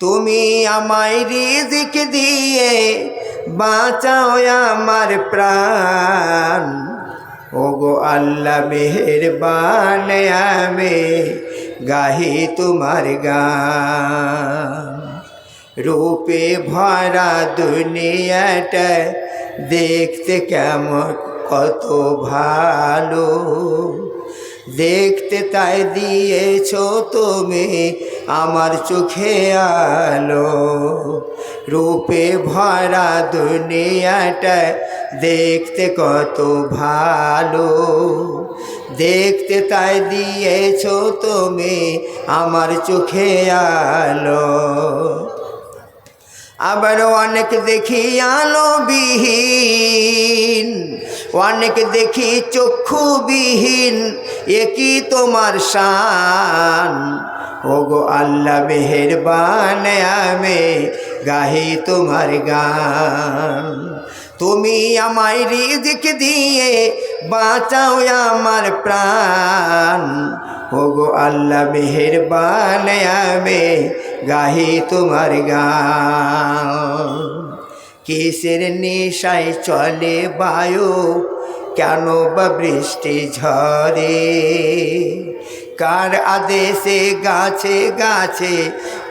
তুমি আমায় রিজিক দিয়ে বাঁচাও আমার প্রাণ। ওগো আল্লাহ, মেহেরবান আমি গাহি তোমার গান। রূপে ভরা দুনিয়াটা দেখতে কেমন, কত ভালো। দেখতে তাই দিয়েছ তুমি আমার চোখে আলো। রূপে ভরা দুনিয়াটা দেখতে কত ভালো। দেখতে তাই দিয়েছ তুমি আমার চোখে আলো। আবার অনেক দেখি আলো বিহীন অনেক দেখি চক্ষুবিহীন একই তোমার শান। ও ওগো আল্লাহ মেহেরবান আমি গাহি তোমার গান। তুমি আমায় রিজিক দিয়ে বাঁচাও আমার প্রাণ। ওগো আল্লাহ মেহেরবান আমি গাহি তোমার গান। কিসের নেশায় চলে বায়ু? কেন বা বৃষ্টি ঝরে? কার আদেশে গাছে গাছে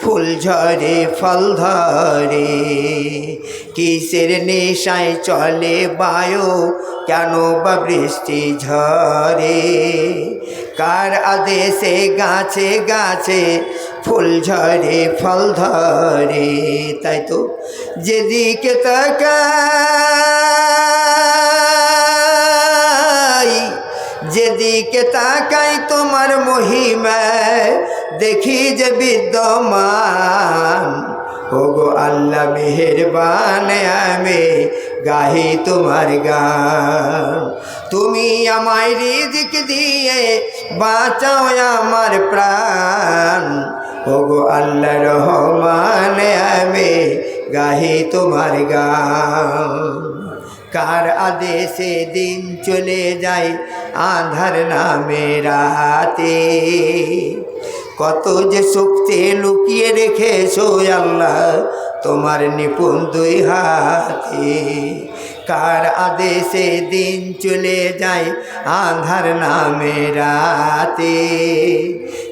ফুল ঝরে, ফল ধরে? কিসের নেশায় চলে বায়ু? কেন বা বৃষ্টি ঝরে? কার আদেশে গাছে গাছে ফুল ঝরে, ফল ধরে? তাই তো, যেদিকে তাকাই যেদিকে তাকাই তোমার মহিমা দেখি যে বিদ্যমান। ওগো আল্লাহ, মেহেরবান আমি গাহি তোমার গান। তুমি আমায় রিজিক দিয়ে বাঁচাও আমার প্রাণ। ওগো আল্লাহ, রহমান আমি গাহি তোমার গান। কার আদেশে দিন চলে যায় আধার নামে রাতে কত যে শক্তি লুকিয়ে রেখেছো আল্লাহ, তোমার নিপুণ দুই হাতে। কার আদেশে দিন চলে যায় আধার নামে রাতে।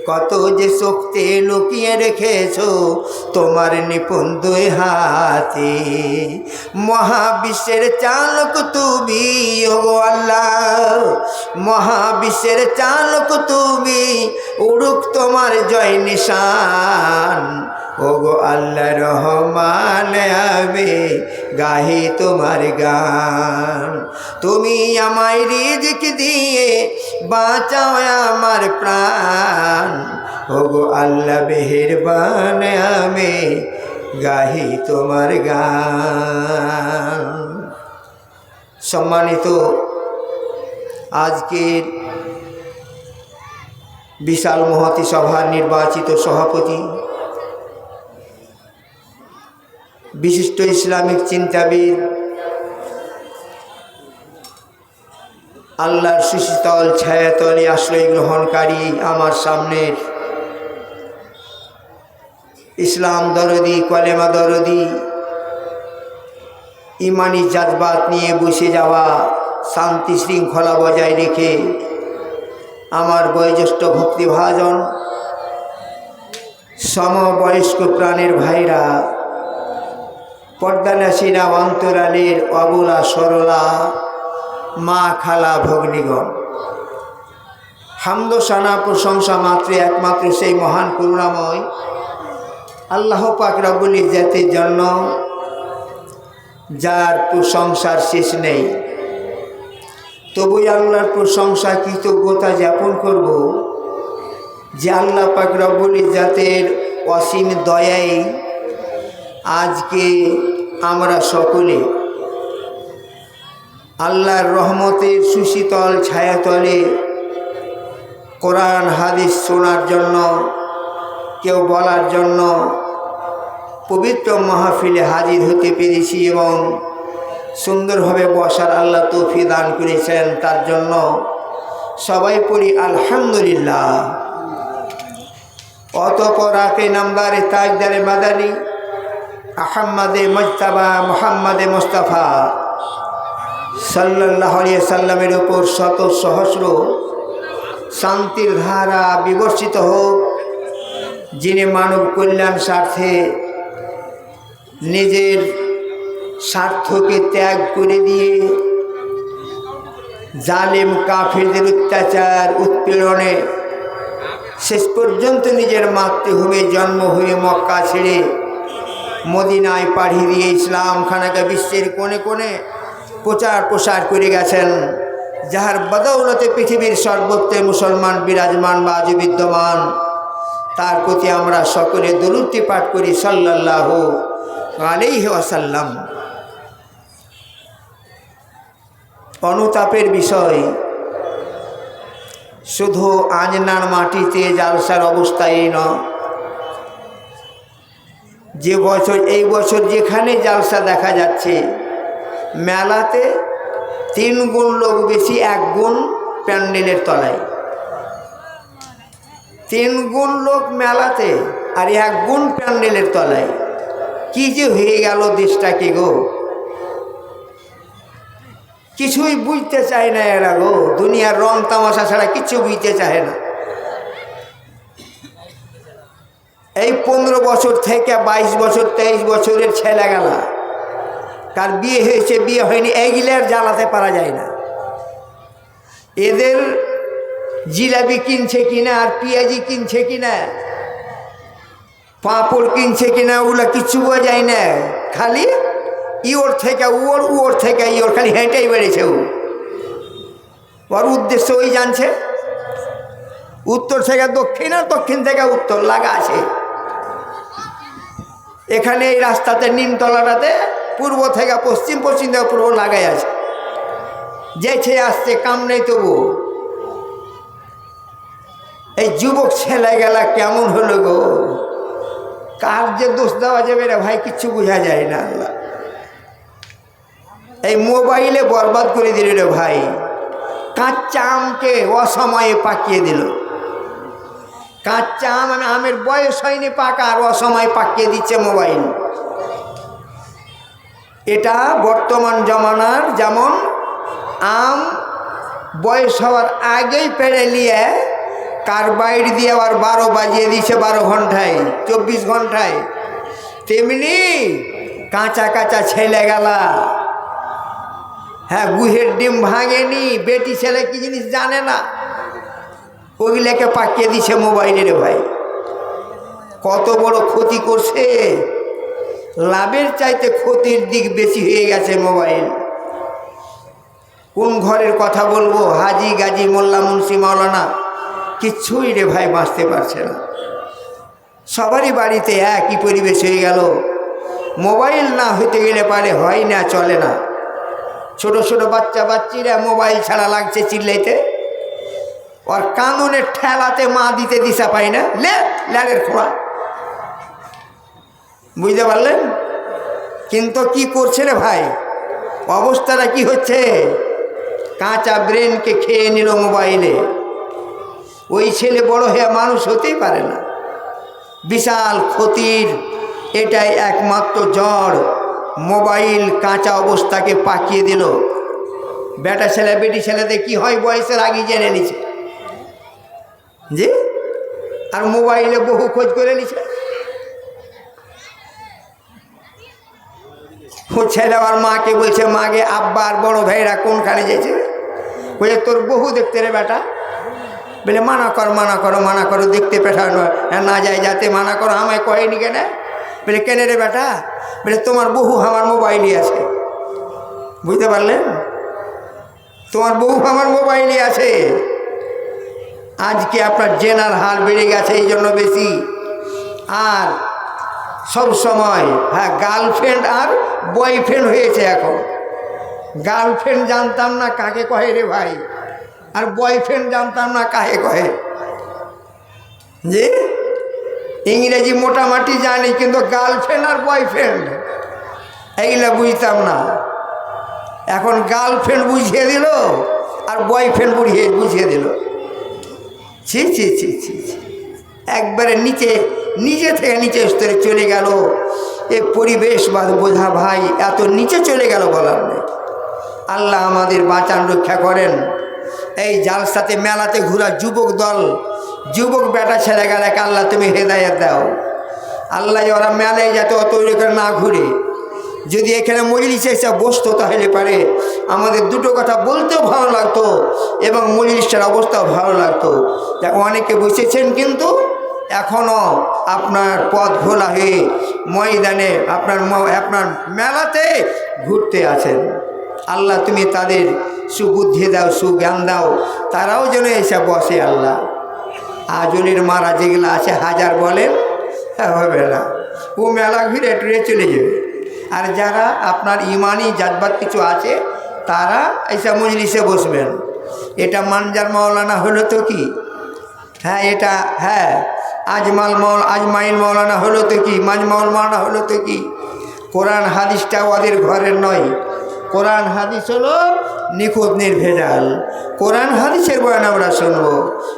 কত যে শক্তি লুকিয়ে রেখেছো তোমার নিপুণ দুই হাতে। মহাবিশ্বের চালক তুমি, ও আল্লাহ। মহাবিশ্বের চালক তুমি, উড়ুক তোমার জয় নিশান। ওগো আল্লাহ রহমান, আমি গাহি তোমার গান। তুমি আমায় রিজিক দিয়ে বাঁচাও আমার প্রাণ। ওগো আল্লাহ মেহেরবান, আমি গাহি তোমার গান। সম্মানিত আজকের বিশাল মহতি সভার নির্বাচিত সভাপতি বিশিষ্ট ইসলামিক চিন্তাবিদ, আল্লাহর সুশীতল ছায়াতলে আশ্রয় গ্রহণকারী আমার সামনের। ইসলাম দরদি, কলেমা দরদি, ইমানি জাতবাত নিয়ে বসে যাওয়া, শান্তি শৃঙ্খলা বজায় রেখে আমার বয়োজ্যেষ্ঠ ভক্তিভাজন, সমবয়স্ক প্রাণের ভাইরা পর্দানাসীনা অন্তরালের অবলা সরলা, মা খালা ভগ্নিগণ। হামদোসানা প্রশংসা মাত্র একমাত্র সেই মহান করুণাময় আল্লাহ পাক রব্বুল ইজ্জাতের জন্য, যার প্রশংসার শেষ নেই। তবুই আল্লাহর প্রশংসা, কৃতজ্ঞতা যাপন করব যে আল্লাহ পাক ইজ্জাতের অসীম দয়াই আজকে আমরা সকলে আল্লাহর রহমতের সুশীতল ছায়াতলে কোরআন, হাদিস শোনার জন্য, কেউ বলার জন্য পবিত্র মাহফিলে হাজির হতে পেরেছি এবং সুন্দরভাবে বসার আল্লাহ তৌফি দান করেছেন। তার জন্য সবাই পড়ি আলহামদুলিল্লাহ। অতপর আকে নামদারে তাজদারে মাদানী আহম্মদে মজতাবা, মোহাম্মদে মোস্তফা। সাল্লাহ সাল্লামের উপর শত সহস্র শান্তির ধারা বিবর্ষিত হোক, যিনি মানব কল্যাণ স্বার্থে নিজের স্বার্থকে ত্যাগ করে দিয়ে জালেম কাফিরদের অত্যাচার উৎপীড়নে শেষ পর্যন্ত নিজের মাতৃভূমি জন্ম হয়ে মক্কা ছেড়ে মদিনায় পাঠিয়ে দিয়ে ইসলাম খানাকে বিশ্বের কোণে কোণে প্রচার প্রসার করে গেছেন, যাহার বদৌলতে পৃথিবীর সর্বত্রে মুসলমান বিরাজমান বা বিদ্যমান তার প্রতি আমরা সকলে দরুদ্দি পাঠ করি সাল্লাহ আলাইহি ওয়াসাল্লাম। অনুতাপের বিষয়, শুধু আঞ্জনার মাটিতে জালসার অবস্থায় নয় যে বছর, এই বছর যেখানে জালসা দেখা যাচ্ছে, মেলাতে তিন গুণ লোক বেশি, এক গুণ প্যান্ডেলের তলায়। তিন গুণ লোক মেলাতে আর এক গুণ প্যান্ডেলের তলায়। কি যে হয়ে গেল দেশটাকে গো। কিছুই বুঝতে চায় না এরা গো। দুনিয়ার রং তামাশা ছাড়া কিছু বুঝতে চায় না। এই পনেরো বছর থেকে বাইশ বছর, তেইশ বছরের ছেলে গেলা কার বিয়ে হয়েছে, বিয়ে হয়নি এইগুলো আর জ্বালাতে পারা যায় না। এদের জিলাপি কিনছে কিনা, আর পেঁয়াজি কিনছে কিনা, পাঁপড় কিনছে কিনা, ওগুলো কিচ্ছু বোঝা যায় না। খালি ইওর থেকে ওর ওর থেকে ইওর খালি হেঁটেই বেড়েছে ও। ওর উদ্দেশ্য ওই জানছে। উত্তর থেকে দক্ষিণ আর দক্ষিণ থেকে উত্তর লাগা আছে। এখানে এই রাস্তাতে, নিমতলাটাতে পূর্ব থেকে পশ্চিম পশ্চিম থেকে পূর্ব লাগাই আছে। যেছে আসছে, কাম নেই তবু। এই যুবক ছেলে গেলা কেমন হলো গো? কার যে দোষ দেওয়া যাবে রে ভাই, কিচ্ছু বোঝা যায় না আল্লাহ। এই মোবাইলে বরবাদ করে দিল রে ভাই। কাঁচা আমকে অসময়ে পাকিয়ে দিল। কাঁচা আম আমি আমের বয়স হয়নি পাকা, আর অসময় পাকিয়ে দিচ্ছে মোবাইল। এটা বর্তমান জমানার যেমন আম বয়স হওয়ার আগেই পেড়ে নিয়ে কার্বাইড দিয়ে আবার বারো বাজিয়ে দিচ্ছে বারো ঘন্টায়, চব্বিশ ঘন্টায়। তেমনি কাঁচা কাঁচা ছেলে গেলা। হ্যাঁ গুহের ডিম ভাঙেনি, বেটি ছেলে কি জিনিস জানে না? ওগুলাকে পাকিয়ে দিছে মোবাইলের ভাই। কত বড় ক্ষতি করছে। লাভের চাইতে ক্ষতির দিক বেশি হয়ে গেছে মোবাইল। কোন ঘরের কথা বলব? হাজি গাজি মোল্লা মুন্সি মাওলানা কিচ্ছুই রে ভাই বাঁচতে পারছে না। সবারই বাড়িতে একই পরিবেশ হয়ে গেল। মোবাইল না হইতে গেলে পারে হয় না, চলে না। ছোট ছোট বাচ্চা বাচ্চিরা মোবাইল ছাড়া লাগছে চিল্লাইতে। ওর কানুনের ঠেলাতে মা দিতে দিশা পাই না। লে ল্যাগের খোড়া। বুঝতে পারলেন? কিন্তু কি করছে রে ভাই? অবস্থাটা কি হচ্ছে? কাঁচা ব্রেনকে খেয়ে নিল মোবাইলে। ওই ছেলে বড় হয়ে মানুষ হতেই পারে না। বিশাল ক্ষতির এটাই একমাত্র জড় মোবাইল কাঁচা অবস্থাকে পাকিয়ে দিল। বেটা ছেলে, বেটি ছেলেদের কি হয় বয়সের আগে জেনে নিছে। জি? আর মোবাইলে বহু খোঁজ করে নিছে। ও ছেলে আর মাকে বলছে মাকে আব্বা আর বড় ভাইরা কোনখানে যেছে বলছে তোর বহু দেখতে রে বেটা। বলে, মানা কর, মানা করো মানা করো, দেখতে পেটা পেঠানো না যায় যাতে মানা করো, আমায় কয়নি কেন? বলে, কেন রে বেটা? বলে, তোমার বহু আমার মোবাইলই আছে। বুঝতে পারলেন? তোমার বহু আমার মোবাইলই আছে। আজকে আপনার জেনার হার বেড়ে গেছে, এই জন্য বেশি। আর সব সময় হ্যাঁ গার্লফ্রেন্ড আর বয়ফ্রেন্ড হয়েছে এখন। গার্লফ্রেন্ড জানতাম না কাকে কহে রে ভাই, আর বয়ফ্রেন্ড জানতাম না কাকে কহে। যে ইংরেজি মোটামুটি জানি, কিন্তু গার্লফ্রেন্ড আর বয়ফ্রেন্ড এইগুলো বুঝতাম না। এখন গার্লফ্রেন্ড বুঝিয়ে দিল, আর বয়ফ্রেন্ড বুঝিয়ে বুঝিয়ে দিল। ছি ছি ছি ছি একবারে নিচে নিচে থেকে নিচে স্তরে চলে গেল। এ পরিবেশ বা বোঝা ভাই, এত নিচে চলে গেল বলার নেই। আল্লাহ আমাদের বাঁচান, রক্ষা করেন। এই জালসাতে, মেলাতে ঘোরা যুবক দল, যুবক বেটা ছেড়ে গেলে আল্লাহ তুমি হেদায়ত দাও। আল্লাহ ওরা মেলায় যাতে অত না ঘুরে। যদি এখানে মজলিসে এসে বসতো তাহলে পারে। আমাদের দুটো কথা বলতেও ভালো লাগতো এবং মজলিসটার অবস্থাও ভালো লাগতো। তা অনেকে বসেছেন কিন্তু এখনও আপনার পথ খোলা হয়ে ময়দানে আপনার আপনার মেলাতে ঘুরতে আছেন। আল্লাহ তুমি তাদের সুবুদ্ধি দাও, সুজ্ঞান দাও, তারাও যেন এসে বসে আল্লাহ। আজলের মারা যেগুলো আছে হাজার বলেন হবে না। ও মেলা ঘুরে টুরে চলে যাবে। আর যারা আপনার ইমানি জাতবাদ কিছু আছে, তারা এসে মজলিসে বসবেন। এটা মানজার মাওলানা হলো তো কি? হ্যাঁ এটা হ্যাঁ। আজমাল মৌল আজমাইল মৌলানা হলো তো কি? মাজমাউল মৌলানা হলো তো কি? কোরআন হাদিসটা ওদের ঘরের নয়। কোরআন হাদিস হলো নিখুঁত, নির্ভেজাল। কোরআন হাদিসের বয়ান আমরা শুনব।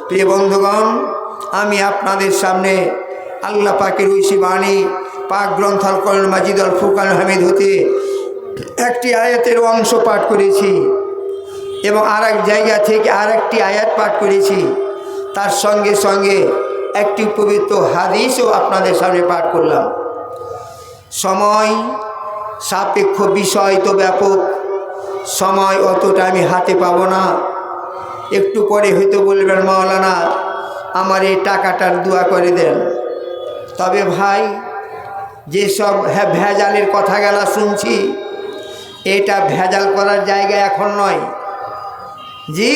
প্রিয় বন্ধুগণ, আমি আপনাদের সামনে আল্লাহ পাকের ঐশী বাণী পাক গ্রন্থল করল মাজিদল ফুকান হামিদ হতে একটি আয়াতের অংশ পাঠ করেছি এবং আর জায়গা থেকে আর একটি আয়াত পাঠ করেছি। তার সঙ্গে সঙ্গে একটি পবিত্র হাদিসও আপনাদের সামনে পাঠ করলাম। সময় সাপেক্ষ বিষয় তো ব্যাপক। সময় অতটা আমি হাতে পাবো না। একটু পরে হয়তো বলবেন মাওলানা আমার এই টাকাটার দোয়া করে দেন। তবে ভাই যেসব হ্যাঁ ভেজালের কথা গেলা, শুনছি। এটা ভেজাল করার জায়গা এখন নয়। জি,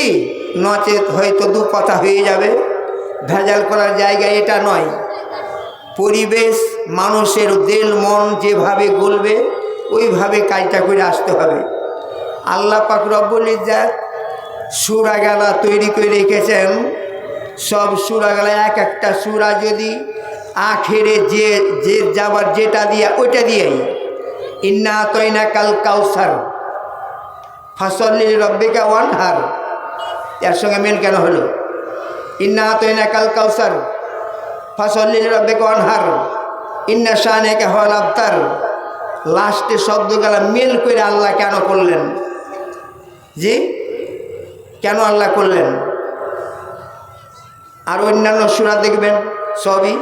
নচেত হয়তো দু কথা হয়ে যাবে। ভেজাল করার জায়গা এটা নয়। পরিবেশ, মানুষের দিল, মন যেভাবে গলবে, ওইভাবে কাজটা করে আসতে হবে। আল্লাহ পাক রব্বুল ইজ্জাত সুরা গালা তৈরি করে রেখেছেন। সব সুরা গালা এক একটা সুরা যদি আখেরে যে যে যাবার যেটা দিয়ে, ওইটা দিয়েই। ইন্না তৈনা কাল কাউসার। ফসলি রব্বিকা ওয়ান হার এর সঙ্গে মিল কেন হলো? ইন্না তৈনা কাল কাউসার। ফসলি রব্বিকা ওয়ান হার ইন্না শাহানেকা হল আবতার। লাস্টে শব্দগুলা মেল করে আল্লাহ কেন করলেন? জি? কেন আল্লাহ করলেন? আর অন্যান্য সুরা দেখবেন? সবই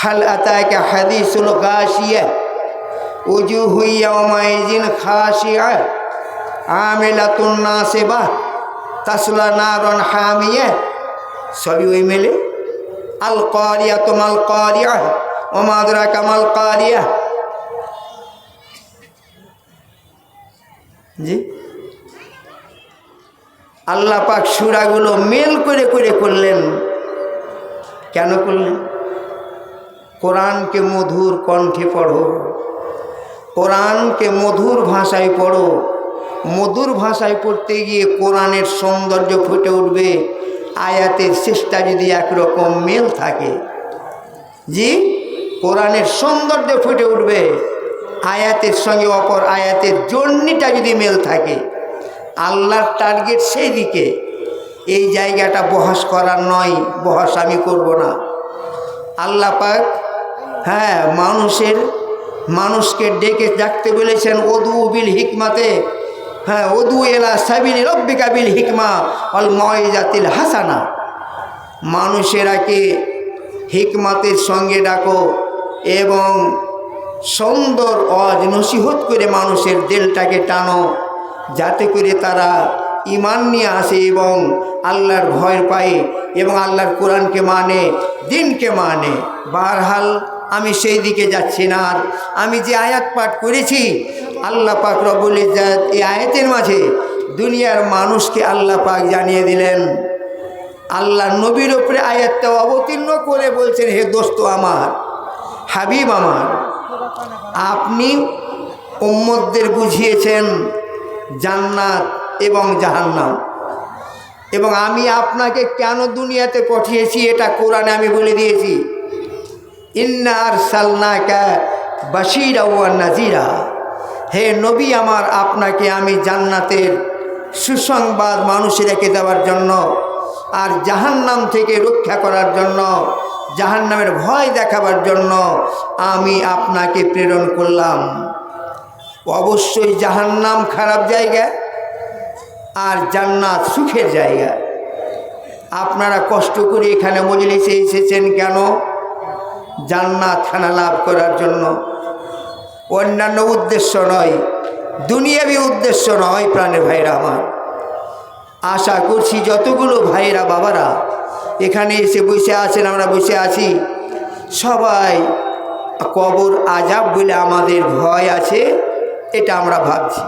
হাল আতাকা হাদিসুল গাশিয়া উজুহু ইয়াউমাইজিন খাশিয়া আমিলাতুন নাসিবা তাসলা নারন হামিয়া সবই ওই মেলে আল কারিয়া তোমাল কারিয়া ওমাদরা কামাল কারিয়া জি আল্লাহ পাক সুরাগুলো মেল করে করে করলেন। কেন করলেন? কোরআনকে মধুর কণ্ঠে পড়ো। কোরআনকে মধুর ভাষায় পড়ো। মধুর ভাষায় পড়তে গিয়ে কোরআনের সৌন্দর্য ফুটে উঠবে। আয়াতের শেষটা যদি একরকম মেল থাকে, জি, কোরআনের সৌন্দর্য ফুটে উঠবে। আয়াতের সঙ্গে অপর আয়াতের জন্যিটা যদি মেল থাকে, আল্লাহর টার্গেট সেই দিকে। এই জায়গাটা বহাস করার নয়, বহাস আমি করব না। আল্লাহ পাক হ্যাঁ মানুষের মানুষকে ডেকে ডাকতে বলেছেন অদু বিল হিকমাতে। হ্যাঁ অদু এলা সাবিল রব্বিকা বিল হিকমা অল ময়জাতিল হাসানা। মানুষেরাকে হিকমাতের সঙ্গে ডাকো এবং সুন্দর অজ নসিহত করে মানুষের দিলটাকে টানো, যাতে করে তারা ইমান নিয়ে আসে এবং আল্লাহর ভয় পায় এবং আল্লাহর কোরআনকে মানে দিনকে মানে। বারহাল আমি সেই দিকে যাচ্ছি না। আর আমি যে আয়াত পাঠ করেছি, আল্লাহ পাক রবুল ইজাত এই আয়াতের মাঝে দুনিয়ার মানুষকে আল্লাহ পাক জানিয়ে দিলেন, আল্লাহ নবীর ওপরে আয়াতটা অবতীর্ণ করে বলছেন, হে দোস্ত আমার, হাবিব আমার, আপনি উম্মদদের বুঝিয়েছেন জান্নাত এবং জাহান্নাম। এবং আমি আপনাকে কেন দুনিয়াতে পাঠিয়েছি, এটা কোরআনে আমি বলে দিয়েছি। ইন্নার ওয়া নাজিরা হে নবী আমার, আপনাকে আমি জান্নাতের সুসংবাদ মানুষেরাকে দেওয়ার জন্য আর জাহান্নাম থেকে রক্ষা করার জন্য, জাহান্নামের ভয় দেখাবার জন্য আমি আপনাকে প্রেরণ করলাম। অবশ্যই জাহান্নাম খারাপ জায়গা আর জান্নাত সুখের জায়গা। আপনারা কষ্ট করে এখানে মজলিসে এসেছেন কেন? জান্নাত খানা লাভ করার জন্য। অন্যান্য উদ্দেশ্য নয়, দুনিয়াবি উদ্দেশ্য নয় প্রাণের ভাইরা আমার। আশা করছি যতগুলো ভাইরা বাবারা এখানে এসে বসে আছেন, আমরা বসে আছি। সবাই কবর আজাব বলে আমাদের ভয় আছে, এটা আমরা ভাবছি।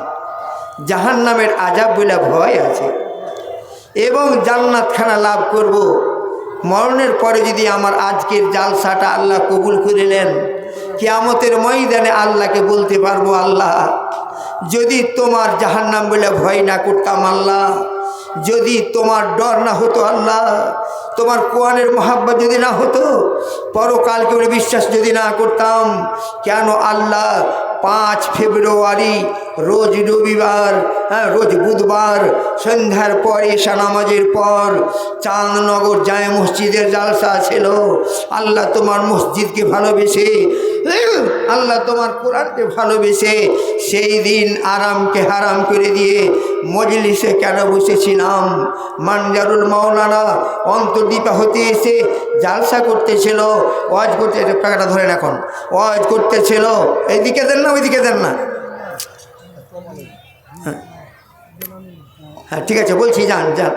জাহান নামের আজাব বলে ভয় আছে। এবং জান্নাতখানা লাভ করব মরণের পরে যদি আমার আজকের জালসাটা আল্লাহ কবুল করিলেন কেয়ামতের ময়দানে আল্লাহকে বলতে পারব, আল্লাহ, যদি তোমার জাহান্নাম বলে ভয় না করতাম, আল্লাহ, যদি তোমার ডর না হতো, আল্লাহ তোমার কোরআনের মহাব্বত যদি না হতো, পরকালকে বলে বিশ্বাস যদি না করতাম, কেন আল্লাহ পাঁচ ফেব্রুয়ারি, রোজ রবিবার হ্যাঁ রোজ বুধবার, সন্ধ্যার পর এশা নামাজের পর চাঁদনগর জায় মসজিদের জালসা ছিল। আল্লাহ তোমার মসজিদকে ভালোবেসে আল্লাহ তোমার কোরআনকে ভালোবেসে সেই দিন আরামকে হারাম করে দিয়ে মজলিসে কেন বসেছিলাম? মানজারুল মাওলানা অন্তর্দীপা হতে এসে জালসা করতেছিল। ওয়াজ করতে টাকাটা ধরেন এখন। ওয়াজ করতেছিল। এইদিকে দেন না, ওইদিকে দেন না। হ্যাঁ। ঠিক আছে, বলছি, যান যান।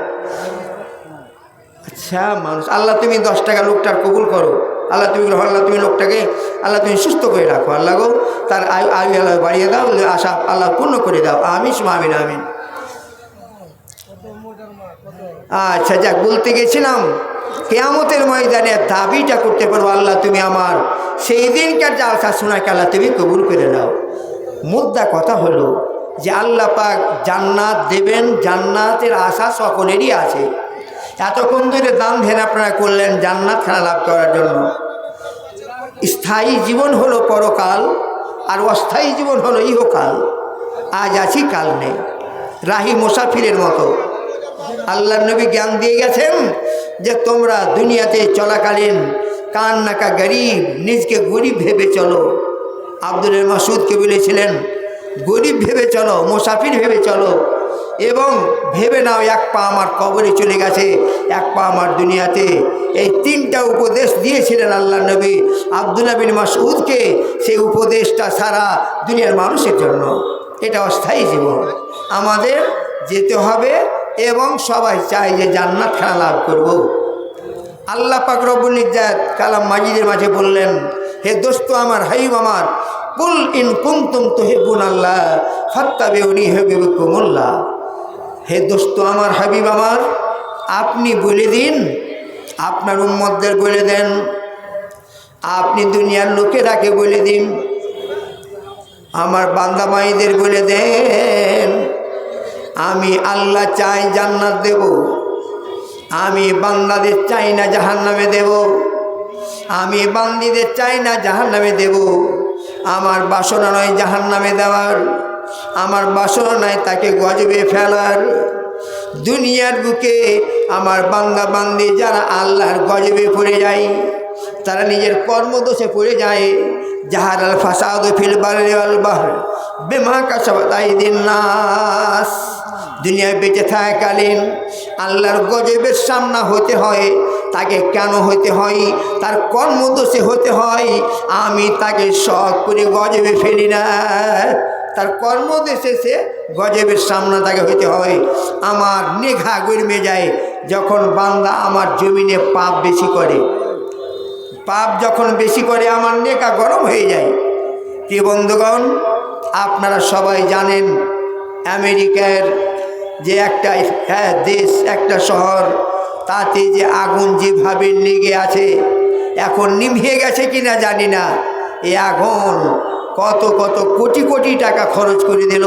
আচ্ছা মানুষ আল্লাহ তুমি দশ টাকা লোকটার কবুল করো। আল্লাহ তুমি আল্লাহ তুমি লোকটাকে আল্লাহ তুমি সুস্থ করে রাখো। আল্লাহ গো, তার আয়ু আয়ু আল্লাহ বাড়িয়ে দাও আশা আল্লাহ পূর্ণ করে দাও। আমি আমিন আমিন। আচ্ছা যাক, বলতে গেছিলাম, কেয়ামতের ময়দানে দাবিটা করতে পারব আল্লাহ তুমি আমার। সেই দিনকার যা জালসা শোনাকে আল্লাহ তুমি কবুল করে নাও। মুদ্রা কথা হলো যে আল্লাহ পাক জান্নাত দেবেন, জান্নাতের আশা সকলেরই আছে। এতক্ষণ ধরে দাম ধ্যান আপনারা করলেন জান্নাত খেলা লাভ করার জন্য। স্থায়ী জীবন হলো পরকাল আর অস্থায়ী জীবন হলো ইহকাল। আজ আছি, কাল নেই। রাহি মুসাফিরের মতো। আল্লাহ নবী জ্ঞান দিয়ে গেছেন যে তোমরা দুনিয়াতে চলাকালীন কান নাকা গরিব, নিজকে গরিব ভেবে চলো। আব্দুল মাসুদকে বলেছিলেন, গরিব ভেবে চলো, মোসাফির ভেবে চলো। এবং ভেবে নাও, এক পা আমার কবরে চলে গেছে, এক পা আমার দুনিয়াতে। এই তিনটা উপদেশ দিয়েছিলেন আল্লাহ নবী আবদুল্লা বিন মাসুদকে সেই উপদেশটা সারা দুনিয়ার মানুষের জন্য। এটা অস্থায়ী জীবন। আমাদের যেতে হবে এবং সবাই চায় যে জান্নাত খেলা লাভ করব। আল্লাহ পাকরবুল ইজাত কালাম মাজিদের মাঝে বললেন, হে দোস্ত আমার হাইম আমার কুল ইন কুমতুম তোহেবুন আল্লাহ হত্যাবে উনি হেবে কুমুল্লাহ হে দোস্ত আমার হাবিব আমার, আপনি বলে দিন, আপনার উম্মতদের বলে দেন, আপনি দুনিয়ার লোকেরাকে বলে দিন, আমার বান্দা মাইদের বলে দেন, আমি আল্লাহ চাই জান্নাত দেব, আমি বান্দাদের চাই না জাহান নামে দেব, আমি বান্দিদের চাই না জাহান নামে দেব। আমার বাসনা নয় জাহান নামে দেওয়ার, আমার বাসনা নয় তাকে গজবে ফেলার। দুনিয়ার বুকে আমার বান্দা বান্দি যারা আল্লাহর গজবে পড়ে যায়, তারা নিজের কর্মদোষে পড়ে যায়। যাহার আল ফাসাদ ফিল বাহর, বেমা কাসাবাই দিন নাস। দুনিয়ায় বেঁচে থাকাকালীন আল্লাহর গজবের সামনা হতে হয় তাকে কেন হতে হয়? তার কর্মদোষে হতে হয়। আমি তাকে শখ করে গজবে ফেলি না। তার কর্মদেশে সে গজবের সামনা তাকে হইতে হয়। আমার নেঘা গরমে যায় যখন বান্দা আমার জমিনে পাপ বেশি করে। পাপ যখন বেশি করে, আমার নেকা গরম হয়ে যায়। কি বন্ধুগণ, আপনারা সবাই জানেন, আমেরিকার যে একটা হ্যাঁ দেশ, একটা শহর তাতে যে আগুন যেভাবে লেগে আছে, এখন নিভিয়ে গেছে কিনা জানি না। এই আগুন কত কত কোটি কোটি টাকা খরচ করে দিল,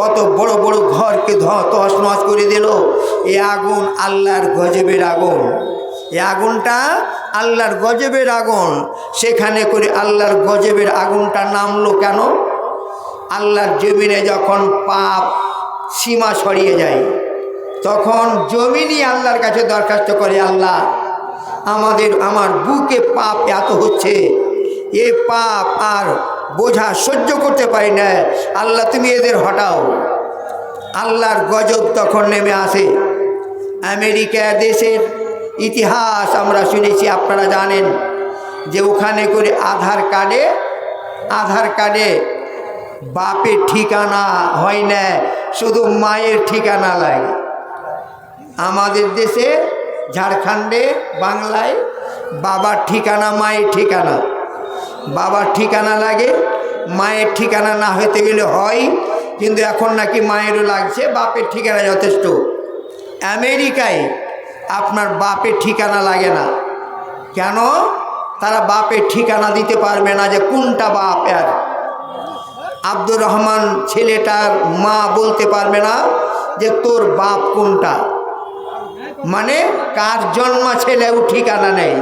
কত বড় বড় ঘরকে ধস নস করে দিল। এ আগুন আল্লাহর গজবের আগুন। এ আগুনটা আল্লাহর গজবের আগুন। সেখানে করে আল্লাহর গজবের আগুনটা নামলো কেন? আল্লাহর জমিনে যখন পাপ সীমা ছড়িয়ে যায় তখন জমি নিয়ে আল্লাহর কাছে দরখাস্ত করে, আল্লাহ, আমাদের, আমার বুকে পাপ এত হচ্ছে। এ পাপ আর বোঝা সহ্য করতে পারি না। আল্লাহ, তুমি এদের হটাও। আল্লাহর গজব তখন নেমে আসে। আমেরিকা দেশের ইতিহাস আমরা শুনেছি, আপনারা জানেন যে ওখানে করে আধার কার্ডে আধার কার্ডে বাপের ঠিকানা হয় না, শুধু মায়ের ঠিকানা লাগে। আমাদের দেশে ঝাড়খণ্ডে, বাংলায় বাবার ঠিকানা, মায়ের ঠিকানা। বাবার ঠিকানা লাগে, মায়ের ঠিকানা না হইতে গেলে হয়, কিন্তু এখন নাকি মায়েরও লাগছে, বাপের ঠিকানা যথেষ্ট। আমেরিকায় আপনার বাপের ঠিকানা লাগে না। কেন? তারা বাপের ঠিকানা দিতে পারবে না যে কোনটা বাপ আর। আব্দুর রহমান ছেলেটার মা বলতে পারবে না যে তোর বাপ কোনটা। মানে কার জন্ম ছেলেও ঠিকানা নেই।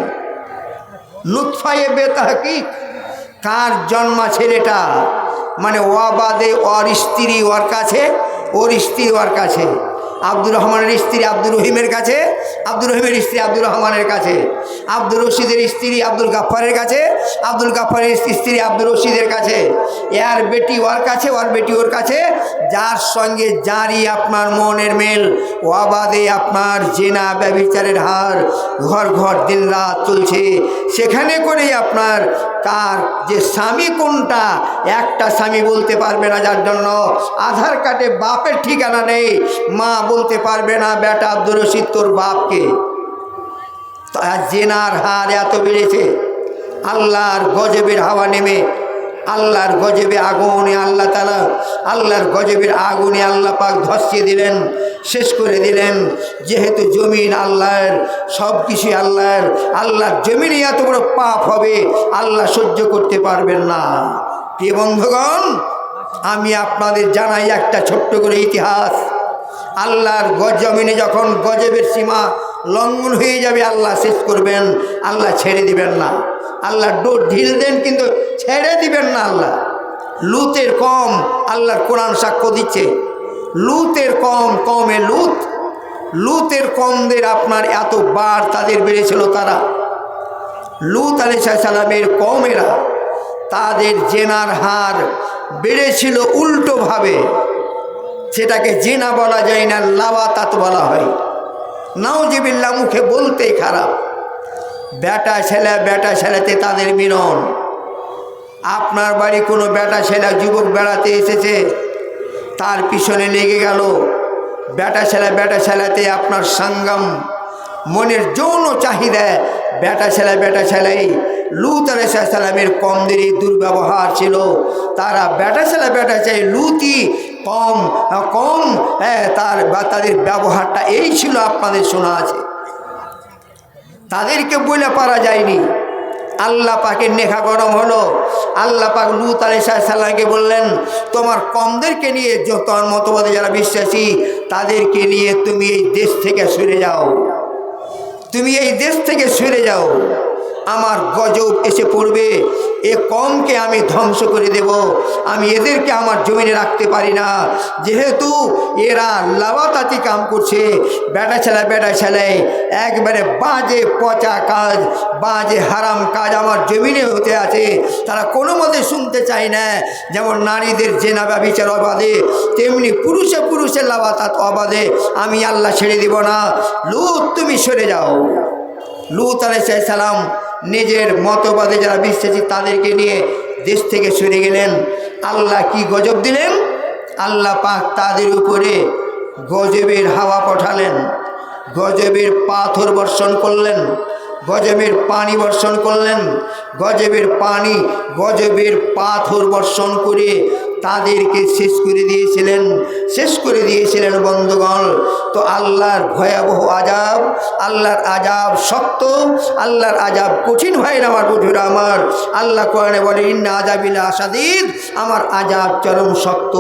লুৎফাই বেতাহকিক। কার জন্মা ছেলেটা? মানে অবাদে ওর স্ত্রী ওর কাছে, ওর স্ত্রী ওর কাছে। আব্দুর রহমানের স্ত্রী আব্দুর রহিমের কাছে, আব্দুর রহিমের স্ত্রী আব্দুর রহমানের কাছে, আব্দুর রশিদের স্ত্রী আব্দুল গাফারের কাছে, আব্দুল গাফারের স্ত্রী আব্দুর রশিদের কাছে। এর বেটি ওর কাছে, ওর বেটি ওর কাছে। যার সঙ্গে যারই আপনার মনের মেল, ও ওয়াবাদে আপনার জেনা ব্যবিচারের হার, ঘর ঘর দিন রাত চলছে। সেখানে করেই আপনার তার যে স্বামী কোনটা, একটা স্বামী বলতে পারবে না যার জন্য। আধার কার্ডে বাপের ঠিকানা নেই, মা বলতে পারবে না, বেটা আব্দুর রশিদ, তোর বাপকে। জেনার হার এত বেড়েছে, আল্লাহর গজবের হাওয়া নেমে, আল্লাহর গজবে আগুনে আল্লাহ তালা আল্লাহর গজবের আগুনে আল্লাহ পাক ধসিয়ে দিলেন, শেষ করে দিলেন। যেহেতু জমিন আল্লাহর, সব কিছুই আল্লাহর আল্লাহর জমিনে এত বড় পাপ হবে, আল্লাহ সহ্য করতে পারবেন না। প্রিয় বন্ধুগণ, আমি আপনাদের জানাই একটা ছোট্ট করে ইতিহাস। আল্লাহর গজমিনে যখন গজবের সীমা লঙ্ঘন হয়ে যাবে, আল্লাহ শেষ করবেন, আল্লাহ ছেড়ে দিবেন না। আল্লাহ ডোর ঢিল দেন, কিন্তু ছেড়ে দিবেন না আল্লাহ। লুতের কম আল্লাহর কোরআন সাক্ষ্য দিচ্ছে। লুতের কম কমে লুত। লুতের কমদের আপনার এত বার তাদের বেড়েছিল তারা। লুত আলি সালামের কমেরা তাদের জেনার হার বেড়েছিল উল্টোভাবে সেটাকে জেনা বলা যায় না, লাওয়াতাত বলা হয়। নাওজিবিল্লা মুখে বলতেই খারাপ। বেটা ছেলে, বেটা ছেলেতে তাদের মিলন। আপনার বাড়ি কোনো বেটা ছেলে যুবক বেড়াতে এসেছে, তার পিছনে লেগে গেল। বেটা ছেলে, বেটা ছেলেতে আপনার সঙ্গম, মনের যৌন চাহিদা। বেটা ছেলে, বেটা ছেলেই লুত আলাইসালামের কমদেরই দুর্ব্যবহার ছিল। তারা বেটা ছেলে, বেটা চাই লুতি কম কম তার বা তাদের ব্যবহারটা এই ছিল আপনাদের শোনা আছে। তাদেরকে বলে পারা যায়নি। আল্লাহ পাকের নেখা গরম হলো। আল্লাহ পাক লুত আলি সাল্লামকে বললেন, তোমার কমদেরকে নিয়ে যত মতবাদে যারা বিশ্বাসী, তাদেরকে নিয়ে তুমি এই দেশ থেকে সরে যাও। তুমি এই দেশ থেকে সরে যাও। আমার গজব এসে পড়বে। এ কমকে আমি ধ্বংস করে দেব। আমি এদেরকে আমার জমিনে রাখতে পারি না। যেহেতু এরা লাভাতাতি কাম করছে, বেটা ছেলে বেটা ছেলে, একবারে বাজে পচা কাজ, বাজে হারাম কাজ আমার জমিনে হতে আছে। তারা কোনো মতে শুনতে চায় না। যেমন নারীদের জেনা ব্যবচার অবাধে, তেমনি পুরুষে পুরুষের লাভাতাত অবাধে। আমি আল্লাহ ছেড়ে দিব না। লুত, তুমি সরে যাও। লুত আলাইসালাম নিজের মতবাদে যারা বিশ্বাসী, তাদেরকে নিয়ে দেশ থেকে সরে গেলেন। আল্লাহ কি গজব দিলেন? আল্লাহ পাক তাদের উপরে গজবের হাওয়া পাঠালেন, গজবের পাথর বর্ষণ করলেন, গজবের পানি বর্ষণ করলেন, গজবের পানি, গজবের পাথর বর্ষণ করে তাদেরকে শেষ করে দিয়েছিলেন, শেষ করে দিয়েছিলেন বন্ধুগণ। তো আল্লাহর ভয়াবহ আজাব, আল্লাহর আজাব শক্ত, আল্লাহর আজাব কঠিন ভাইয়ের আমার বধুরা আমার। আল্লাহ কোরআনে বলে, ইন্না আজাবিলা আসাদিদ আমার আজাব চরম শক্ত।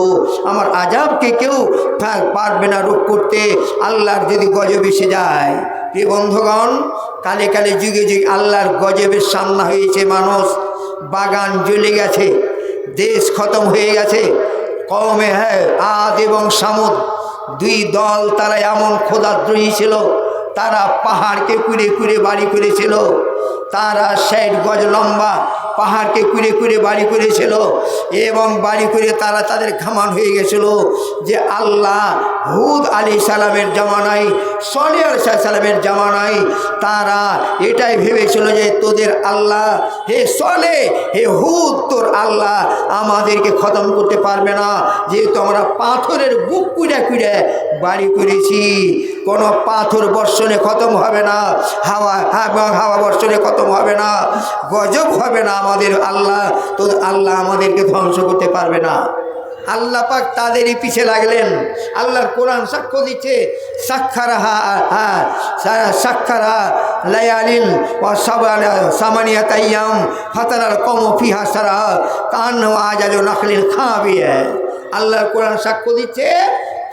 আমার আজাবকে কেউ থাক পারবে না রোগ করতে। আল্লাহর যদি গজব এসে যায়, প্রিয় বন্ধুগণ, কালে কালে যুগে যুগে আল্লাহর গজবের সামনা হয়েছে মানুষ। বাগান জ্বলে গেছে। দেশ খতম হয়ে গেছে। কমে হ্যাঁ আদ এবং সামুদ, দুই দল তারা এমন খোদাদ্রোহী ছিল, তারা পাহাড়কে কুড়ে কুড়ে বাড়ি করেছিল। তারা ষাট গজ লম্বা পাহাড়কে কুড়ে কুড়ে বাড়ি করেছিল এবং বাড়ি করে তারা তাদের ঘামান হয়ে গেছিল যে আল্লাহ হুদ আলী সালামের জামানায় সলি আলি সালামের জামানায় তারা এটাই ভেবেছিল যে তোদের আল্লাহ, হে সলে হে হুদ, তোর আল্লাহ আমাদেরকে খতম করতে পারবে না। যেহেতু আমরা পাথরের বুক কুড়ে কুড়ে বাড়ি করেছি কোনো পাথর বর্ষণে খতম হবে না, হাওয়া হাওয়া বর্ষণে খতম হবে না, গজব হবে না আমাদের আল্লাহ, তো আল্লাহ আমাদেরকে ধ্বংস করতে পারবে না। আল্লাহ পাক তাদেরই পিছে লাগলেন। আল্লাহর কোরআন সাক্ষ্য দিচ্ছে সাক্ষার হা সাক্ষারা লায়ালিন ও সামানিয়া তাইয়াম ফাতারার কম ফিহা সারা কান আজ আজ নাকলিন খাবিয়ে। আল্লাহর কোরআন সাক্ষ্য দিচ্ছে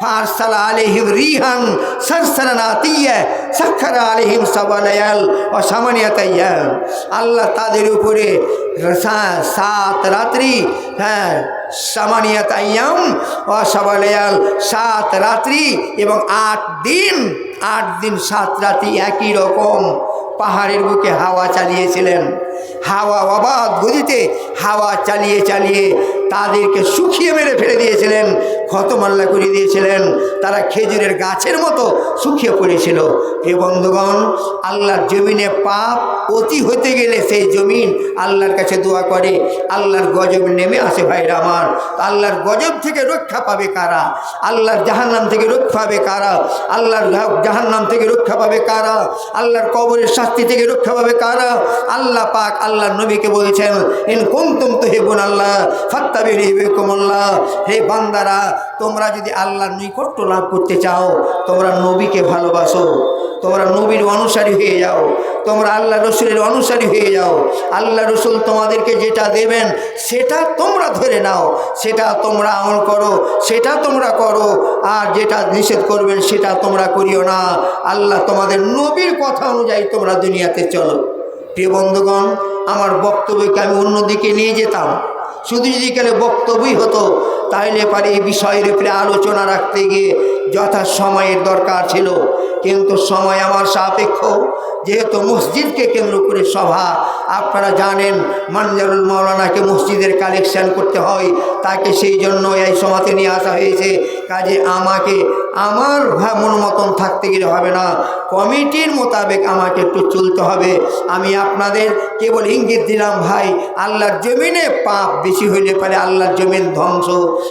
ফারসালা আলহিম রিহান সরসরানাতিয়া সাক্ষারা আলহিম সাবালায়াল ও সামানিয়াতাইয়াল আল্লাহ তাদের উপরে সাত রাত্রি হ্যাঁ সামানিয়াতাইয়াম ও সাবালায়াল সাত রাত্রি এবং আট দিন আট দিন সাত রাত্রি একই রকম পাহাড়ের বুকে হাওয়া চালিয়েছিলেন। হাওয়া অবাধ গতিতে হাওয়া চালিয়ে চালিয়ে তাদেরকে শুকিয়ে মেরে ফেলে দিয়েছিলেন খতমাল্লা করে দিয়েছিলেন, তারা খেজুরের গাছের মতো শুকিয়ে পড়েছিল। এ বন্ধুগণ, আল্লাহর জমিনে পাপ অতি হতে গেলে সেই জমিন আল্লাহর কাছে দোয়া করে, আল্লাহর গজব নেমে আসে ভাইরা আমার। আল্লাহর গজব থেকে রক্ষা পাবে কারা? আল্লাহর জাহান্নাম থেকে রক্ষা পাবে কারা? আল্লাহর জাহান্নাম থেকে রক্ষা পাবে কারা? আল্লাহর কবরের শাস্তি থেকে রক্ষা পাবে কারা? আল্লাহ পাক আল্লাহর নবীকে বলেছেন, ইন কুন্তুম তো হেবুন আল্লাহ ফাত্তাবি হে বান্দারা, তোমরা যদি আল্লাহর নৈকট্য লাভ করতে চাও, তোমরা নবীকে ভালোবাসো। তোমরা নবীর অনুসারী হয়ে যাও। তোমরা আল্লাহ রসুলের অনুসারী হয়ে যাও। আল্লাহ রসুল তোমাদেরকে যেটা দেবেন, সেটা তোমরা ধরে নাও। সেটা তোমরা আমল করো, সেটা তোমরা করো। আর যেটা নিষেধ করবেন, সেটা তোমরা করিও না। আল্লাহ তোমাদের নবীর কথা অনুযায়ী তোমরা দুনিয়াতে চলো। প্রিয় বন্ধুগণ, আমার বক্তব্যকে আমি অন্যদিকে নিয়ে যেতাম। শুধু যদি গেলে বক্তব্যই হতো তাইলে পারে এই বিষয়ের উপরে আলোচনা রাখতে গিয়ে যথা সময়ের দরকার ছিল। কিন্তু সময় আমার সাপেক্ষ। যেহেতু মসজিদকে কেন্দ্র করে সভা, আপনারা জানেন, মানজারুল মৌলানাকে মসজিদের কালেকশন করতে হয়। তাকে সেই জন্য এই সমাতে নিয়ে আসা হয়েছে। কাজে আমাকে, আমার মন মতন থাকতে গেলে হবে না। কমিটির মোতাবেক আমাকে একটু চলতে হবে। আমি আপনাদের কেবল ইঙ্গিত দিলাম, ভাই, আল্লাহর জমিনে পাপ বেশি হইলে পারে আল্লাহর জমিন ধ্বংস।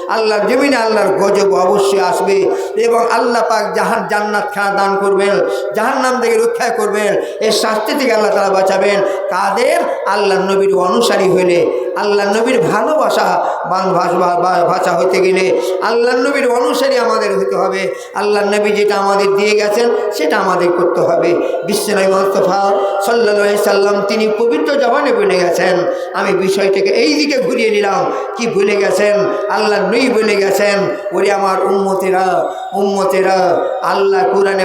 আল্লাহর জমিনে আল্লাহর গজব অবশ্যই আসবে। এবং আল্লাহ পাক জাহান জান্নাত খানা দান করবেন, জাহান্নাম থেকে রক্ষা করবেন, এর শাস্তি থেকে আল্লাহ তারা বাঁচাবেন। কাদের? আল্লাহ নবীর অনুসারী হইলে, আল্লাহ নবীর ভালোবাসা ভাষা হইতে গেলে আল্লাহ নবীর অনুসারী আমাদের হতে হবে। আল্লাহ নবী যেটা আমাদের দিয়ে গেছেন, সেটা আমাদের করতে হবে। বিশ্বনবী মোস্তফা সাল্লা সাল্লাম তিনি পবিত্র জবানে বলে গেছেন, আমি বিষয়টাকে এই দিকে ঘুরিয়ে নিলাম। কি ভুলে গেছেন? আল্লাহ নই বলে গেছেন, ওরে আমার উম্মতেরা উম্মতেরা আল্লাহ কোরআনে